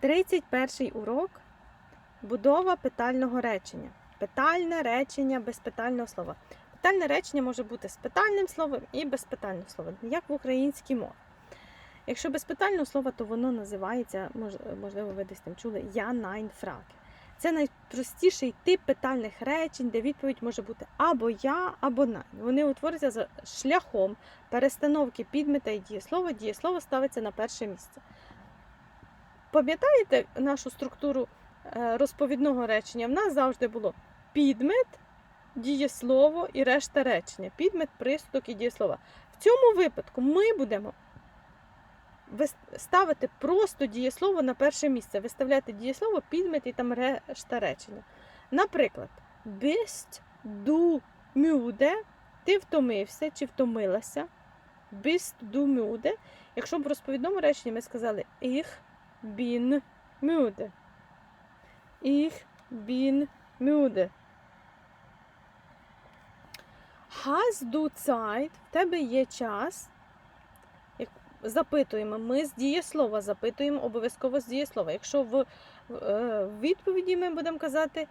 31 урок будова питального речення. Питальне речення без питального слова. Питальне речення може бути з питальним словом і без питального слова, як в українській мові. Якщо без питального слова, то воно називається, можливо, ви десь там чули, я найн фраке. Це найпростіший тип питальних речень, де відповідь може бути або я, або найн. Вони утворюються за шляхом перестановки підмета і дієслова. Дієслово ставиться на перше місце. Пам'ятаєте нашу структуру е, розповідного речення? В нас завжди було підмет, дієслово і решта речення. Підмет, пристук і дієслова. В цьому випадку ми будемо ставити просто дієслово на перше місце. Виставляти дієслово, підмет і там решта речення. Наприклад, bist du müde, ти втомився чи втомилася. Bist du müde. Якщо б в розповідному реченні ми сказали ich bin müde. Ich bin müde. Hast du Zeit? В тебе є час. Запитуємо, ми з дієслова запитуємо обов'язково з дієслова. Якщо в, в, е, відповіді ми будемо казати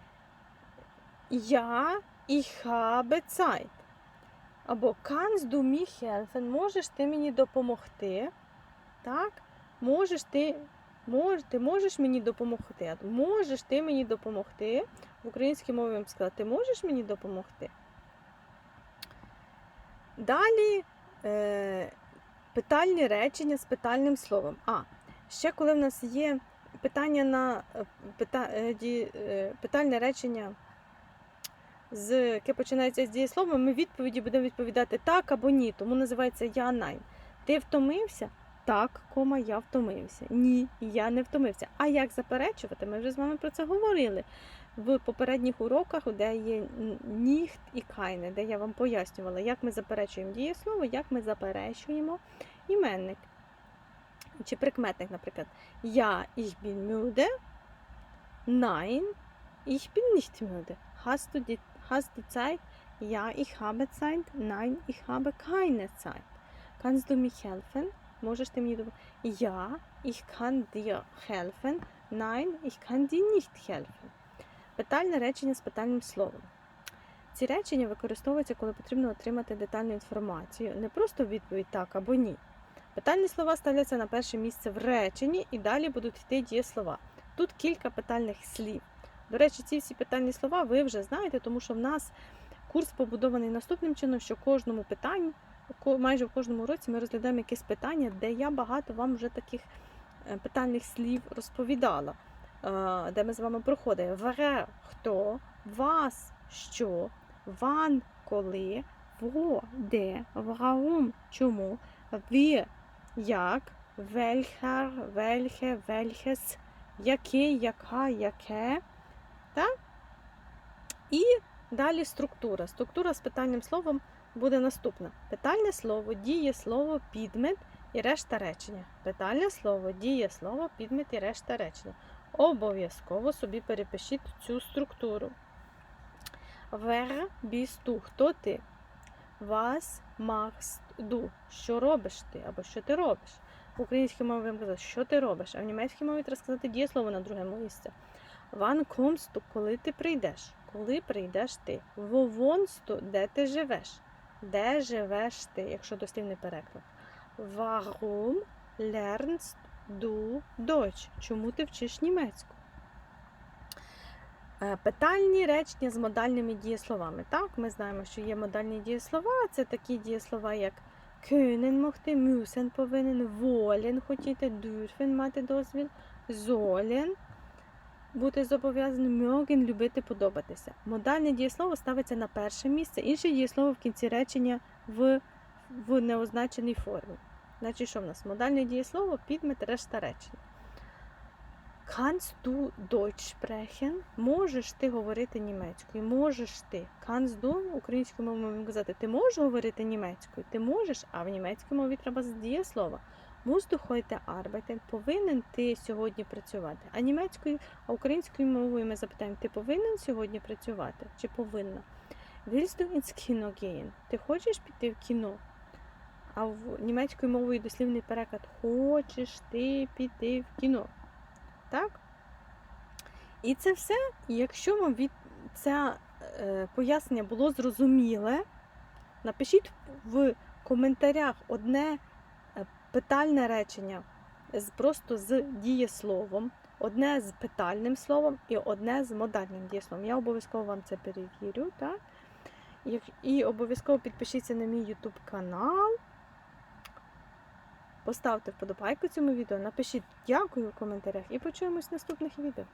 Я ich habe Zeit. Або kannst du mich helfen? Можеш ти мені допомогти? Так? Можеш ти, мож, ти можеш мені допомогти? Можеш ти мені допомогти? В українській мові вам сказати, ти можеш мені допомогти? Далі е, питальні речення з питальним словом. А, ще коли в нас є питання на е, пита, е, е, питальне речення, з, яке починається з дієсловом, ми відповіді будемо відповідати так або ні, тому називається я найн. Ти втомився? Так, кома, я втомився. Ні, я не втомився. А як заперечувати? Ми вже з вами про це говорили в попередніх уроках, де є ніхт і кайне, де я вам пояснювала, як ми заперечуємо дієслово, як ми заперечуємо іменник. Чи прикметник, наприклад, я ich bin müde, nein, ich bin nicht müde. Hast du, die, hast du Zeit? Ja, ich habe Zeit. Nein, ich habe keine Zeit. Kannst du mich helfen? Можеш ти мені допомогти? Ja, ich kann dir helfen. Nein, ich kann dir nicht helfen. Питальне речення з питальним словом. Ці речення використовуються, коли потрібно отримати детальну інформацію, не просто відповідь так або ні. Питальні слова ставляться на перше місце в реченні і далі будуть йти дієслова. Тут кілька питальних слів. До речі, ці всі питальні слова ви вже знаєте, тому що в нас курс побудований наступним чином, що кожному питанню, майже в кожному році ми розглядаємо якесь питання, де я багато вам вже таких е, питальних слів розповідала, е, де ми з вами проходимо вре, хто, вас, що, ван, коли, во, де, враум, чому, ві, як, вельхер, вельхе, вельхес, який, яка, яке. Так? І далі структура. Структура з питальним словом буде наступна: питальне слово, дієслово, підмет і решта речення. Питальне слово, дієслово, підмет і решта речення. Обов'язково собі перепишіть цю структуру. Вер бісту, хто ти? Вас machst du. Що робиш ти? Або що ти робиш? В українській мові вам казати, що ти робиш, а в німецькій мові треба сказати дієслово на друге місце. Ван комсту, коли ти прийдеш? Коли прийдеш ти? Во вонсту, де ти живеш? Де живеш ти, якщо дослівний переклад? Warum lernst du Deutsch? Чому ти вчиш німецьку? Е, Питальні речення з модальними дієсловами. Так, ми знаємо, що є модальні дієслова. Це такі дієслова, як können могти, müssen повинен, wollen хотіти, dürfen мати дозвіл, sollen бути зобов'язаним, mögen любити, подобатися. Модальне дієслово ставиться на перше місце, інше дієслово в кінці речення в, в неозначеній формі. Значить, що в нас? Модальне дієслово, підмет, решта речення. Kannst du Deutsch sprechen? Можеш ти говорити німецькою? Можеш ти. Kannst du, українською мовою казати, ти можеш говорити німецькою? Ти можеш, а в німецькій мові треба з дієслова. Musst du? Повинен ти сьогодні працювати. А німецькою, а українською мовою ми запитаємо, ти повинен сьогодні працювати? Чи повинна? Willst du ins? Ти хочеш піти в кіно? А в німецькою мовою дослівний переклад Хочеш ти піти в кіно? Так? І це все, якщо вам від це пояснення було зрозуміле, напишіть в коментарях одне питальне речення просто з дієсловом, одне з питальним словом і одне з модальним дієсловом. Я обов'язково вам це перевірю. Так? І, обов'язково підпишіться на мій YouTube канал. Поставте вподобайку цьому відео, напишіть дякую в коментарях і почуємось в наступних відео.